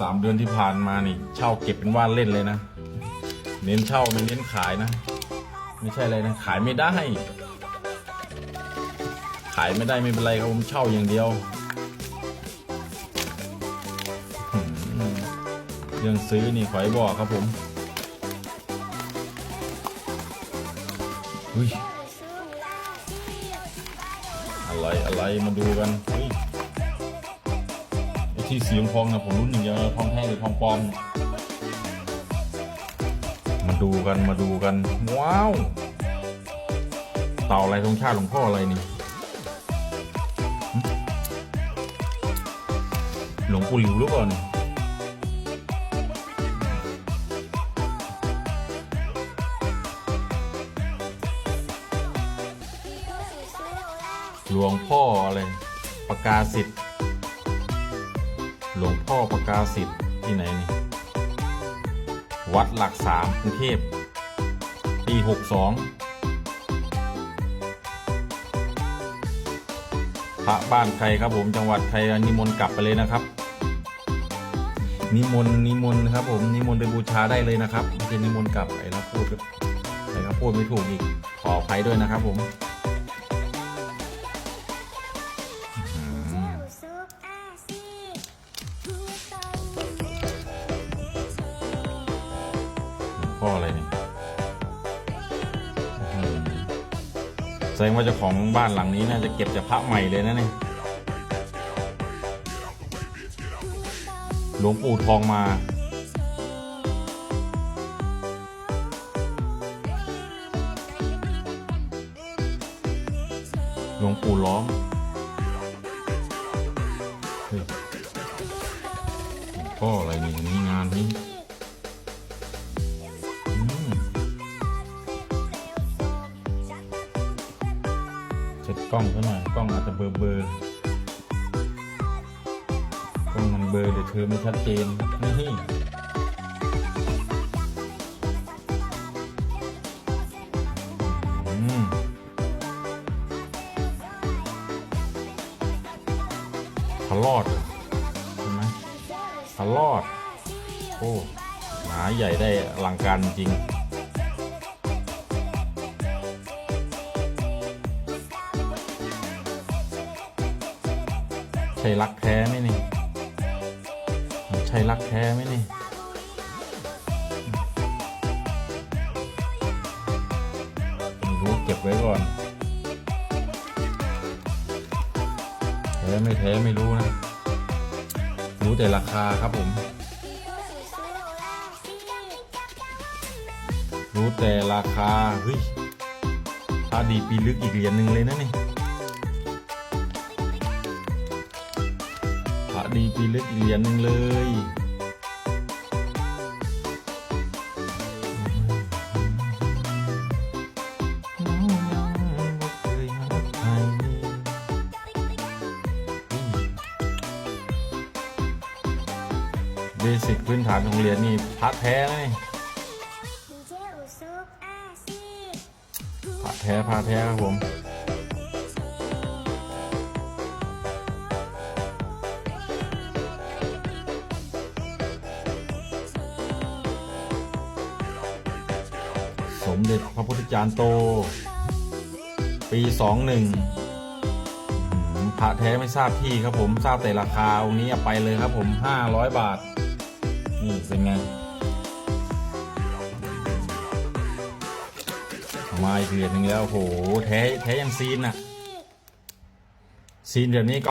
สามเดือนที่ผ่านมานี่ เช่าเก็บเป็นว่านเล่นเลยนะ เน้นเช่าไม่เน้นขายนะ ไม่ใช่อะไรนะ ขายไม่ได้ ขายไม่ได้ไม่เป็นไรครับผมเช่าอย่างเดียว เรื่องซื้อนี่ขอให้บอกครับผมอุ้ยอะไรอะไรมาดูกัน ที่สีทองนะผมรุ่นอย่างเดียวนะทองแท้หรือทองปลอม มาดูกันมาดูกัน ว้าว เต่าอะไรธงชาติหลวงพ่ออะไรนี่หลวงปู่หลิวหรือเปล่าเนี่ยหลวงพ่ออะไรประกาศสิทธิ์ หลวงพ่อประกาศิทธิ์ที่ไหนนี่ วัดหลักสามกรุงเทพปีหกสองพระบ้านใครครับผมจังหวัดใครนิมนต์กลับไปเลยนะครับ นิมนต์นิมนต์ครับผมนิมนต์ไปบูชาได้เลยนะครับไม่ใช่นิมนต์กลับไอ้นะพูดไอ้นะพูดไม่ถูกอีกขออภัยด้วยนะครับผม พ่ออะไรนี่อื้อหือแสดงว่าเจ้าของบ้านหลังนี้น่าจะเก็บจากพระใหม่เลยนะเนี่ยหลวงปู่ทองมา หลวงปู่ล้อมพ่ออะไรนี่มีงานนี้ เช็ดกล้องซะหน่อยกล้องอาจจะเบลอเบลอๆกล้องมันเบลอเดี๋ยวเธอไม่ชัดเจนนี่อืมพะลอดเหรอใช่ไหมพะลอด โอ้หมาใหญ่ได้อลังการจริง ใช่รักแท้ไหมนี่ใช่รักแท้ไหมนี่ไม่รู้เก็บไว้ก่อนแท้ไม่แท้ไม่รู้นะ รู้แต่ราคาครับผม รู้แต่ราคาเฮ้ยพาดีปีลึกอีกเหรียญหนึ่งเลยนะนี่ ดีปีลึกอีเหรียญหนึ่งเลยเบสิกพื้นฐานของเหรียญนี่พระแท้เลยพระแท้พระแท้ครับผม มเด็จพระพุทธจารย์โต ปีสองหนึ่งพระแท้ไม่ทราบที่ครับผมทราบแต่ราคาองค์นี้ไปเลยครับผมห้าร้อยบาท นี่เป็นไง มาอีกเหรียญหนึ่งแล้วโหแท้แท้ยังซีนอะซีนแบบนี้ก็